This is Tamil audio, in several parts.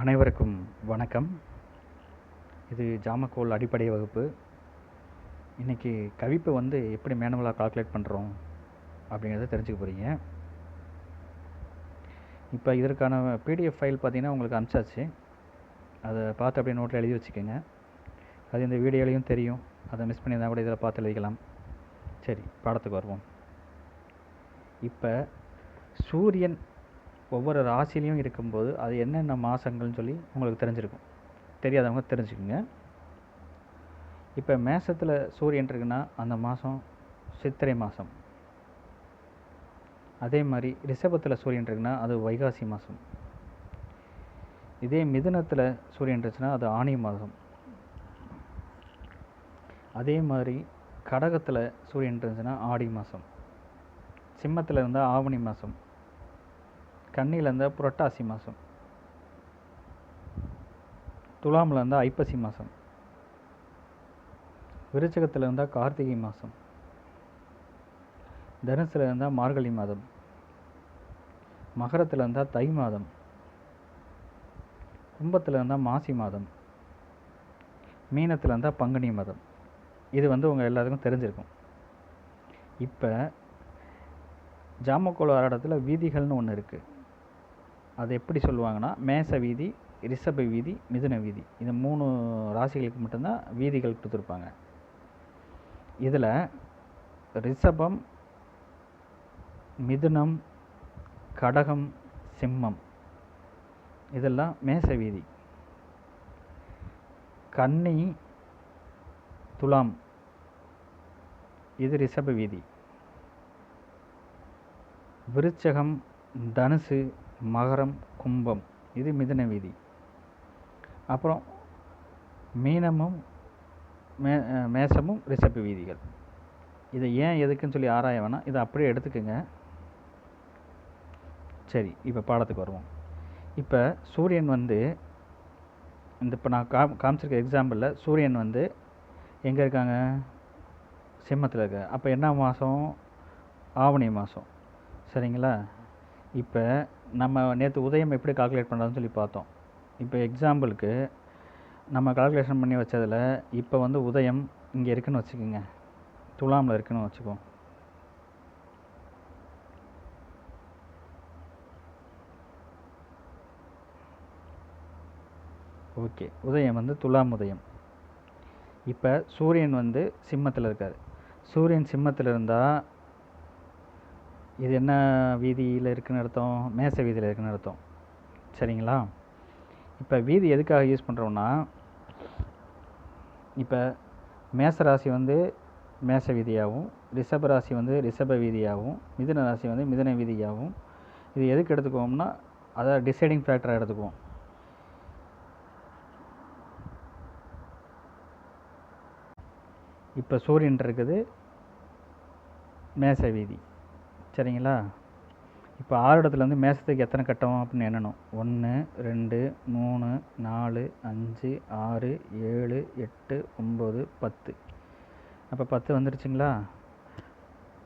அனைவருக்கும் வணக்கம். இது ஜாமக்கோல் அடிப்படை வகுப்பு. இன்றைக்கி கவிப்பை வந்து எப்படி மேனுவலாக கால்குலேட் பண்ணுறோம் அப்படிங்கிறத தெரிஞ்சுக்க போகிறீங்க இப்போ இதற்கான பிடிஎஃப் ஃபைல் பார்த்தீங்கன்னா உங்களுக்கு அனுப்பிச்சாச்சு. அதை பார்த்து அப்படியே நோட்டில் எழுதி வச்சுக்கோங்க. அது இந்த வீடியோலையும் தெரியும். அதை மிஸ் பண்ணியிருந்தா கூட இதில் பார்த்து எழுதிக்கலாம். சரி பாடத்துக்கு வருவோம். இப்போ சூரியன் ஒவ்வொரு ராசிலையும் இருக்கும்போது அது என்னென்ன மாதங்கள்னு சொல்லி உங்களுக்கு தெரிஞ்சிருக்கும். தெரியாதவங்க தெரிஞ்சுக்குங்க. இப்போ மேசத்தில் சூரியன் இருக்குன்னா அந்த மாதம் சித்திரை மாதம். அதே மாதிரி ரிஷபத்தில் சூரியன் இருக்குன்னா அது வைகாசி மாதம். இதே மிதுனத்தில் சூரியன் இருந்துச்சுன்னா அது ஆணி மாதம். அதே மாதிரி கடகத்தில் சூரியன் இருந்துச்சுன்னா ஆடி மாதம். சிம்மத்தில் இருந்தால் ஆவணி மாதம். கன்னியில் இருந்தால் புரட்டாசி மாதம் துலாமில் இருந்தால் ஐப்பசி மாதம் விருச்சகத்தில் இருந்தால் கார்த்திகை மாதம் தனுசில் இருந்தால் மார்கழி மாதம். மகரத்தில் இருந்தால் தை மாதம். கும்பத்தில் இருந்தால் மாசி மாதம். மீனத்தில் இருந்தால் பங்குனி மாதம். இது வந்து உங்கள் எல்லாத்துக்கும் தெரிஞ்சிருக்கும். இப்போ ஜாமக்கோள ஆராடத்தில் வீதிகள்னு ஒன்று இருக்குது அது எப்படி சொல்லுவாங்கன்னா மேச வீதி ரிஷப வீதி மிதுன வீதி. இந்த மூணு ராசிகளுக்கு மட்டும்தான் வீதிகள் கொடுத்துருப்பாங்க. இதில் ரிஷபம் மிதுனம் கடகம் சிம்மம். இதெல்லாம் மேச வீதி. கன்னி துலாம். இது ரிஷப வீதி. விருச்சகம் தனுசு மகரம் கும்பம். இது மிதன வீதி. அப்புறம் மீனமும் மே மேசமும் ரிஷப வீதிகள். இதை ஏன் எதுக்குன்னு சொல்லி ஆராய வேணாம். இதை அப்படியே எடுத்துக்கோங்க. சரி இப்போ பாடத்துக்கு வருவோம். இப்போ சூரியன் வந்து இந்த இப்போ நான் காம் காமிச்சிருக்க எக்ஸாம்பிளில் சூரியன் வந்து எங்கே இருக்காங்க? சிம்மத்தில் இருக்க அப்போ என்ன மாதம்? ஆவணி மாதம். சரிங்களா? இப்போ நம்ம நேற்று உதயம் எப்படி கால்குலேட் பண்ணுறதுன்னு சொல்லி பார்த்தோம். இப்போ எக்ஸாம்பிளுக்கு நம்ம கால்குலேஷன் பண்ணி வச்சதில் இப்போ வந்து உதயம் இங்கே இருக்குன்னு வச்சுக்கோங்க. துலாமில் இருக்குன்னு வச்சுக்கோ. ஓகே உதயம் வந்து துலாம் உதயம். இப்போ சூரியன் வந்து சிம்மத்தில் இருக்கார். சூரியன் சிம்மத்தில் இருந்தால் இது என்ன வீதியில் இருக்குன்னு அர்த்தம்? மேச வீதியில் இருக்குன்னு அர்த்தம். சரிங்களா? இப்போ வீதி எதுக்காக யூஸ் பண்ணுறோம்னா இப்போ மேச ராசி வந்து மேச வீதியாகவும் ரிஷப ராசி வந்து ரிஷப வீதியாகவும் மிதுன ராசி வந்து மிதுன வீதியாகவும் இது எதுக்கு எடுத்துக்குவோம்னா அதை டிசைடிங் ஃபேக்டராக எடுத்துக்குவோம். இப்போ சூரியன் இருக்குது மேச வீதி. சரிங்களா? இப்போ ஆறு இடத்துலேருந்து மேசத்துக்கு எத்தனை கட்டம் அப்படின்னு எண்ணணும்? ஒன்று ரெண்டு மூணு நாலு அஞ்சு ஆறு ஏழு எட்டு ஒம்பது பத்து. அப்போ பத்து வந்துருச்சுங்களா?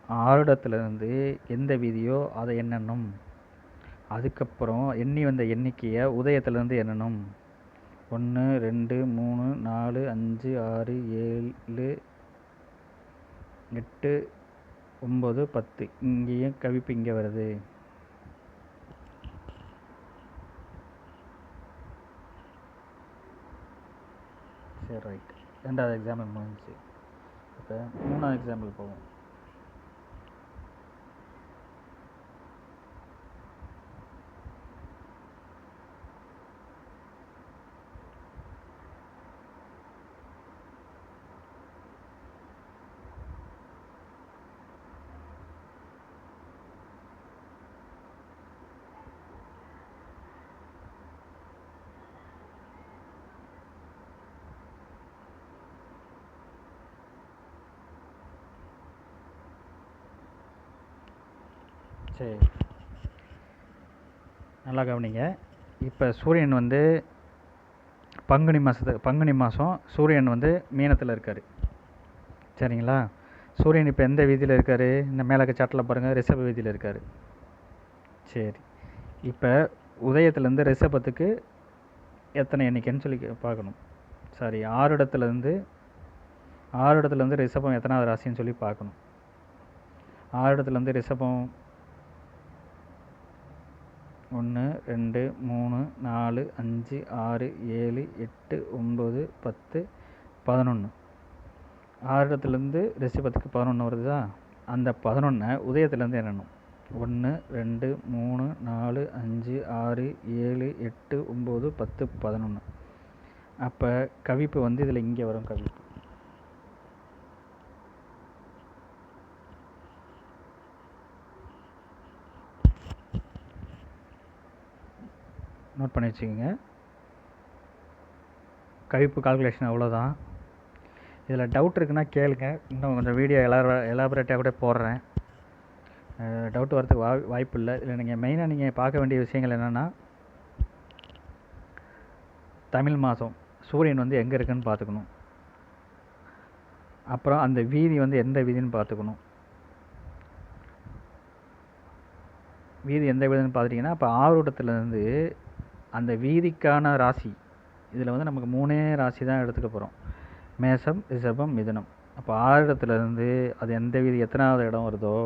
ஆறு இடத்துலேருந்து எந்த வீதியோ அதை எண்ணணும். அதுக்கப்புறம் எண்ணி வந்த எண்ணிக்கையை உதயத்துலேருந்து எண்ணணும். ஒன்று ரெண்டு மூணு நாலு அஞ்சு ஆறு ஏழு எட்டு ஒம்பது பத்து. இங்கேயும் கவிப்பு இங்கே வருது. சரி ரைட் ரெண்டாவது எக்ஸாம்பிள் முடிஞ்சிச்சு. இப்போ மூணாவது எக்ஸாம்பிள் போவோம். சரி. நல்லா கவனிங்க. இப்போ சூரியன் வந்து பங்குனி மாதத்து பங்குனி மாதம் சூரியன் வந்து மீனத்தில் இருக்கார். சரிங்களா? சூரியன் இப்போ எந்த வீதியில் இருக்கார்? இந்த மேலக்க சாட்டில் பாருங்கள் ரிஷப வீதியில் இருக்கார். சரி. இப்போ உதயத்துலேருந்து ரிஷபத்துக்கு எத்தனை எண்ணிக்கைன்னு சொல்லி பார்க்கணும். சாரி ஆறு இடத்துலேருந்து ஆறு இடத்துலேருந்து ரிஷபம் எத்தனாவது ராசின்னு சொல்லி பார்க்கணும். ஆறு இடத்துலேருந்து ரிஷபம் ஒன்று ரெண்டு மூணு நாலு அஞ்சு ஆறு ஏழு எட்டு ஒம்பது பத்து பதினொன்று ஆறு இடத்துலேருந்து ரிஷபத்துக்கு பதினொன்று வருதா அந்த பதினொன்றை உதயத்துலேருந்து எண்ணணும். ஒன்று ரெண்டு மூணு நாலு அஞ்சு ஆறு ஏழு எட்டு ஒம்பது பத்து பதினொன்று அப்போ கவிப்பு வந்து இதில் இங்கே வரும் கவிப்பு. நோட் பண்ணி வச்சுக்கோங்க. கவிப்பு கால்குலேஷன் அவ்வளோதான் இதில் டவுட் இருக்குன்னா கேளுங்க. இன்னும் கொஞ்சம் வீடியோ எலாப எலாபரேட்டாக கூட போடுறேன். டவுட் வரதுக்கு வா வாய்ப்பு இல்லை. இதில் நீங்கள் மெயினாக நீங்கள் பார்க்க வேண்டிய விஷயங்கள் என்னென்னா தமிழ் மாதம் சூரியன் வந்து எங்கே இருக்குன்னு பார்த்துக்கணும். அப்புறம் அந்த வீதி வந்து எந்த வீதின்னு பார்த்துக்கணும். வீதி எந்த வீதின்னு பார்த்துட்டிங்கன்னா அப்போ ஆறுடத்துலேருந்து அந்த வீதிக்கான ராசி. இதில் வந்து நமக்கு மூணே ராசி தான் எடுத்துக்க போகிறோம் மேசம் ரிஷபம் மிதுனம். அப்போ ஆறுடத்துலேருந்து அது எந்த வீதி எத்தனாவது இடம் வருதோ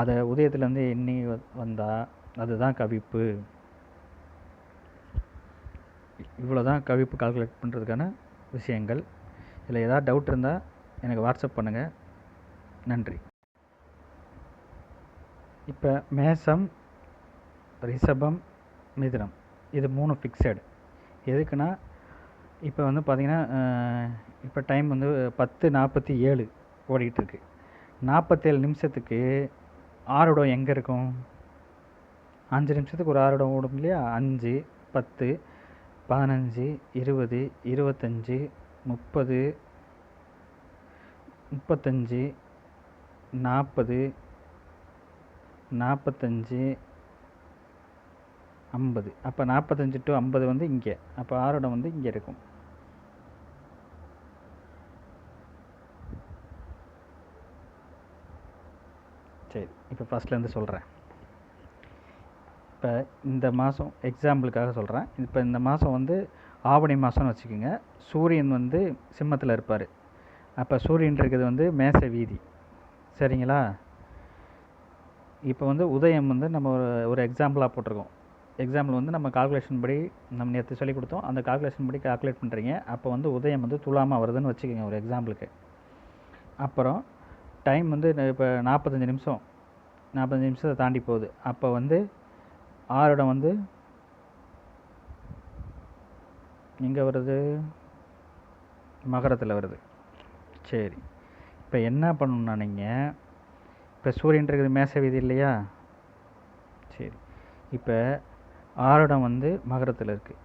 அதை உதயத்துலேருந்து எண்ணி வந்தால் அதுதான் கவிப்பு. இவ்வளோ தான் கவிப்பு கால்குலேட் பண்ணுறதுக்கான விஷயங்கள். இதில் ஏதாவது டவுட் இருந்தால் எனக்கு வாட்ஸ்அப் பண்ணுங்கள் நன்றி. இப்போ மேசம் ரிஷபம் மிதுனம். இது மூணு ஃபிக்ஸடு எதுக்குன்னா இப்போ வந்து பார்த்திங்கன்னா இப்போ டைம் வந்து பத்து நாற்பத்தி ஏழு ஓடிக்கிட்டுருக்கு. நாற்பத்தேழு நிமிஷத்துக்கு ஆறுடம் எங்கே இருக்கும்? அஞ்சு நிமிஷத்துக்கு ஒரு ஆறுடம் ஓடும் இல்லையா? அஞ்சு பத்து பதினஞ்சு இருபது இருபத்தஞ்சி முப்பது முப்பத்தஞ்சு நாற்பது நாற்பத்தஞ்சு ஐம்பது. அப்போ நாற்பத்தஞ்சு டு ஐம்பது வந்து இங்கே. அப்போ ஆரோடம் வந்து இங்கே இருக்கும். சரி இப்போ ஃபஸ்ட்லேருந்து சொல்கிறேன் இப்போ இந்த மாதம் எக்ஸாம்பிளுக்காக சொல்கிறேன் இப்போ இந்த மாதம் வந்து ஆவணி மாதம்னு வச்சுக்கோங்க. சூரியன் வந்து சிம்மத்தில் இருப்பார். அப்போ சூரியன் இருக்கிறது வந்து மேச வீதி. சரிங்களா? இப்போ வந்து உதயம் வந்து நம்ம ஒரு ஒரு எக்ஸாம்பிளாக போட்டிருக்கோம். எக்ஸாம்பிள் வந்து நம்ம கால்குலேஷன் படி நம்ம நேற்று சொல்லி கொடுத்தோம். அந்த கால்குலேஷன் படி கால்குலேட் பண்ணுறீங்க அப்போ வந்து உதயம் வந்து துலாமாக வருதுன்னு வச்சுக்கோங்க ஒரு எக்ஸாம்பிளுக்கு அப்புறம் டைம் வந்து இப்போ நாற்பத்தஞ்சு நிமிஷம். நாற்பத்தஞ்சு நிமிஷத்தை தாண்டி போகுது. அப்போ வந்து ஆறுடம் வந்து எங்கே வருது? மகரத்தில் வருது. சரி. இப்போ என்ன பண்ணணும்னா நீங்கள் இப்போ சூரியன் இருக்குது மேச வீதி இல்லையா? சரி. இப்போ ஆறுடம் வந்து மகரத்தில் இருக்குது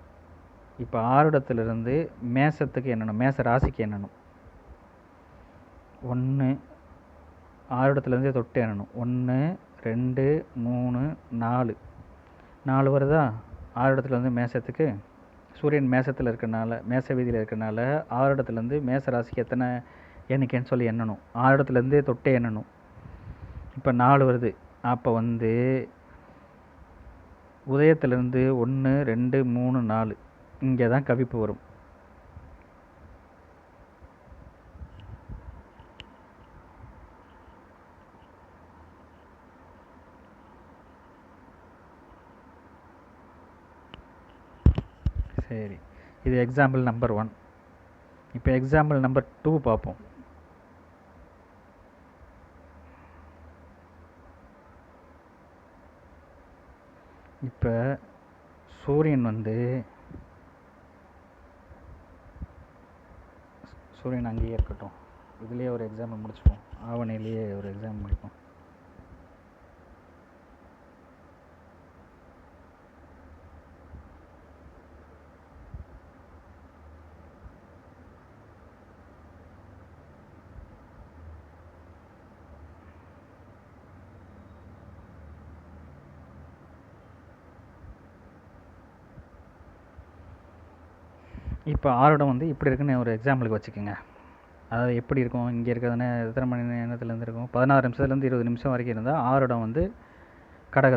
இப்போ ஆறுடத்துலேருந்து மேசத்துக்கு என்னணும் மேச ராசிக்கு என்னணும் ஒன்று ஆறுடத்துலேருந்தே தொட்டு எண்ணணும். ஒன்று ரெண்டு மூணு நாலு. நாலு வருதா? ஆறுடத்துலேருந்து மேசத்துக்கு. சூரியன் மேசத்தில் இருக்கனால மேச வீதியில் இருக்கனால ஆறுடத்துலேருந்து மேச ராசிக்கு எத்தனை எண்ணிக்கைன்னு சொல்லி எண்ணணும். ஆறுடத்துலேருந்தே தொட்டே எண்ணணும். இப்போ நாலு வருது. அப்போ வந்து உதயத்துலேருந்து ஒன்று ரெண்டு மூணு நாலு. இங்கே தான் கவிப்பு வரும். சரி. இது எக்ஸாம்பிள் நம்பர் ஒன் இப்போ எக்ஸாம்பிள் நம்பர் டூ பார்ப்போம். இப்போ சூரியன் வந்து சூரியன் அங்கேயே இருக்கட்டும். இதுலேயே ஒரு எக்ஸாம்பிள் முடிச்சுப்போம். ஆவணிலேயே ஒரு எக்ஸாம்பிள் முடிப்போம். இப்போ ஆரோடம் வந்து இப்படி இருக்குன்னு ஒரு எக்ஸாம்பிளுக்கு வச்சுக்கோங்க. அதாவது எப்படி இருக்கும்? இங்கே இருக்கிறதுனா எத்தனை மணி நேரத்துலேருந்து இருக்கும்? பதினாறு நிமிஷத்துலேருந்து இருபது நிமிஷம் வரைக்கும் இருந்தால் ஆரோடம் வந்து கடக